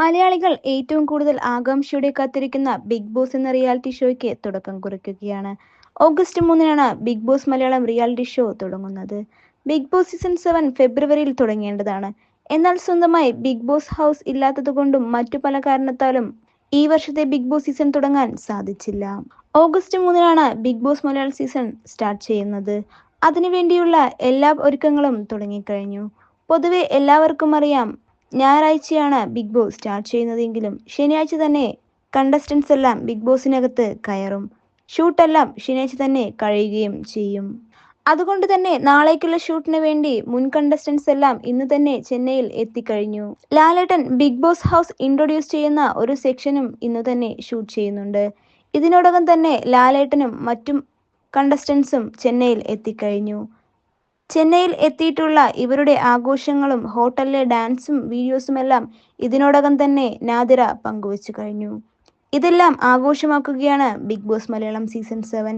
മലയാളികൾ ഏറ്റവും കൂടുതൽ ആകാംക്ഷയോടെ കാത്തിരിക്കുന്ന ബിഗ് ബോസ് എന്ന റിയാലിറ്റി ഷോയ്ക്ക് തുടക്കം കുറിക്കുകയാണ്. ഓഗസ്റ്റ് മൂന്നിനാണ് Bigg Boss Malayalam reality show തുടങ്ങുന്നത്. ബിഗ് ബോസ് സീസൺ സെവൻ ഫെബ്രുവരിയിൽ തുടങ്ങേണ്ടതാണ്. എന്നാൽ സ്വന്തമായി ബിഗ് ബോസ് ഹൗസ് ഇല്ലാത്തതുകൊണ്ടും മറ്റു പല കാരണത്താലും ഈ വർഷത്തെ ബിഗ് ബോസ് സീസൺ തുടങ്ങാൻ സാധിച്ചില്ല. ഓഗസ്റ്റ് മൂന്നിനാണ് Bigg Boss Malayalam season start ചെയ്യുന്നത്. അതിനുവേണ്ടിയുള്ള എല്ലാ ഒരുക്കങ്ങളും തുടങ്ങിക്കഴിഞ്ഞു. പൊതുവെ എല്ലാവർക്കും അറിയാം ഞായറാഴ്ചയാണ് ബിഗ് ബോസ് സ്റ്റാർട്ട് ചെയ്യുന്നതെങ്കിലും ശനിയാഴ്ച തന്നെ കണ്ടസ്റ്റൻസ് എല്ലാം ബിഗ് ബോസിനകത്ത് കയറും. ഷൂട്ടെല്ലാം ശനിയാഴ്ച തന്നെ കഴിയുകയും ചെയ്യും. അതുകൊണ്ട് തന്നെ നാളേക്കുള്ള ഷൂട്ടിന് വേണ്ടി മുൻ കണ്ടസ്റ്റൻസ് എല്ലാം ഇന്ന് തന്നെ ചെന്നൈയിൽ എത്തിക്കഴിഞ്ഞു. Lalettan Bigg Boss house introduce ചെയ്യുന്ന ഒരു സെക്ഷനും ഇന്ന് തന്നെ ഷൂട്ട് ചെയ്യുന്നുണ്ട്. ഇതിനോടകം തന്നെ ലാലേട്ടനും മറ്റും കണ്ടസ്റ്റൻസും ചെന്നൈയിൽ എത്തിക്കഴിഞ്ഞു. ചെന്നൈയിൽ എത്തിയിട്ടുള്ള ഇവരുടെ ആഘോഷങ്ങളും ഹോട്ടലിലെ ഡാൻസും വീഡിയോസും എല്ലാം ഇതിനോടകം തന്നെ നാദിര പങ്കുവച്ചു കഴിഞ്ഞു. ഇതെല്ലാം ആഘോഷമാക്കുകയാണ് Bigg Boss Malayalam season seven.